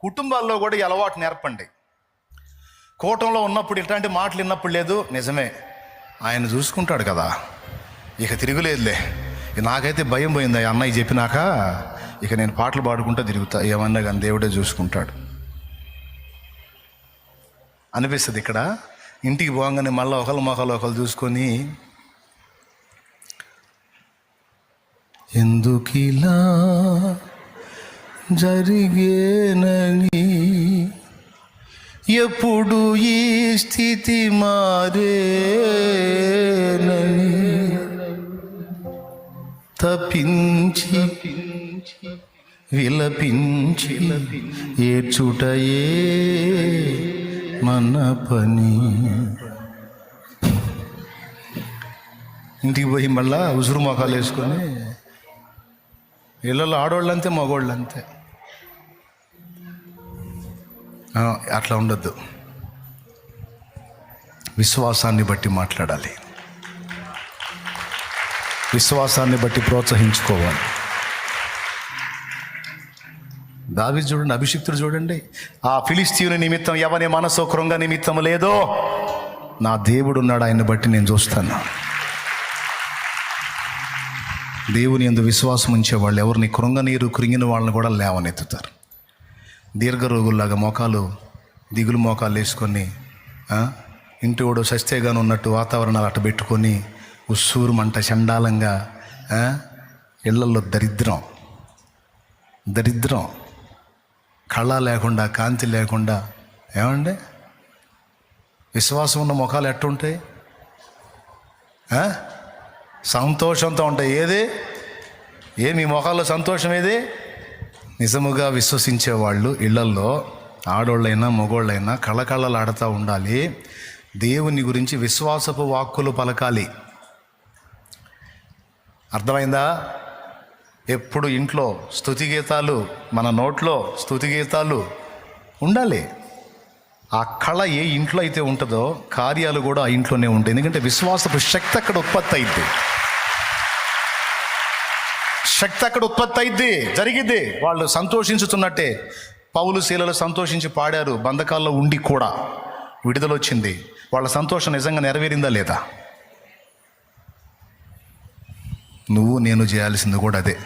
కుటుంబాల్లో కూడా ఈ అలవాటు నేర్పండి. కూటంలో ఉన్నప్పుడు ఇట్లాంటి మాటలు విన్నప్పుడు లేదు నిజమే. ఆయన చూసుకుంటాడు కదా. ఇక తిరుగులేదులే నాకైతే భయం పోయింది ఆ అన్నయ్య చెప్పినాక ఇక నేను పాటలు పాడుకుంటూ తిరుగుతా. ఏమన్నా కానీ దేవుడే చూసుకుంటాడు. అనిపిస్తుంది ఇక్కడ. ఇంటికి పోగానే మళ్ళీ ఒకళ్ళ మొక్కలు ఒకళ్ళు చూసుకొని ఎందుకిలా జరిగేనని ఎప్పుడు ఈ స్థితి మారేనని తపించి విలపించి ఏడ్చుటయే మన పని. ఇంటికి పోయి మళ్ళా ఉసురు మొఖాలు వేసుకొని ఇళ్ళలో ఆడవాళ్ళంతే మగవాళ్ళంతే అట్లా ఉండద్దు. విశ్వాసాన్ని బట్టి మాట్లాడాలి. విశ్వాసాన్ని బట్టి ప్రోత్సహించుకోవాలి. దావి చూడండి అభిషిక్తుడు చూడండి ఆ ఫిలిస్తీయుని నిమిత్తం ఎవని మనసు కృంగ నిమిత్తం లేదో నా దేవుడు ఉన్నాడు ఆయన్ని బట్టి నేను చూస్తాను. దేవుని ఎందు విశ్వాసం ఉంచే వాళ్ళు ఎవరిని కృంగనీరు కృంగిన వాళ్ళని కూడా లేవనెత్తుతారు. దీర్ఘరోగుల్లాగా మోకాలు దిగులు మోకాలు వేసుకొని ఇంటి కూడా సస్తేగాను ఉన్నట్టు వాతావరణాలు అట్ట పెట్టుకొని ఉస్సూరు మంట చండాలంగా ఇళ్ళలో దరిద్రం. దరిద్రం. కళ లేకుండా కాంతి లేకుండా ఏమండి? విశ్వాసం ఉన్న ముఖాలు ఎట్టుంటాయి? సంతోషంతో ఉంటాయి. ఏది? ఏమి? ముఖాల్లో సంతోషం ఏది? నిజముగా విశ్వసించే వాళ్ళు ఇళ్ళల్లో ఆడోళ్ళైనా మగోళ్ళైనా కళకళలాడుతూ ఉండాలి. దేవుని గురించి విశ్వాసపు వాక్కులు పలకాలి. అర్థమైందా? ఎప్పుడు ఇంట్లో స్థుతి గీతాలు మన నోట్లో స్థుతి గీతాలు ఉండాలి. ఆ కళ ఏ ఇంట్లో అయితే ఉంటుందో కార్యాలు కూడా ఆ ఇంట్లోనే ఉంటాయి. ఎందుకంటే విశ్వాసపు శక్తి అక్కడ ఉత్పత్తి అయింది శక్తి అక్కడ ఉత్పత్తి అయింది జరిగింది వాళ్ళు సంతోషించుతున్నట్టే. పౌలు శీలలు సంతోషించి పాడారు బంధకాల్లో ఉండి కూడా విడుదలొచ్చింది. వాళ్ళ సంతోషం నిజంగా నెరవేరిందా లేదా? నువ్వు నేను చేయాల్సింది కూడా అదే.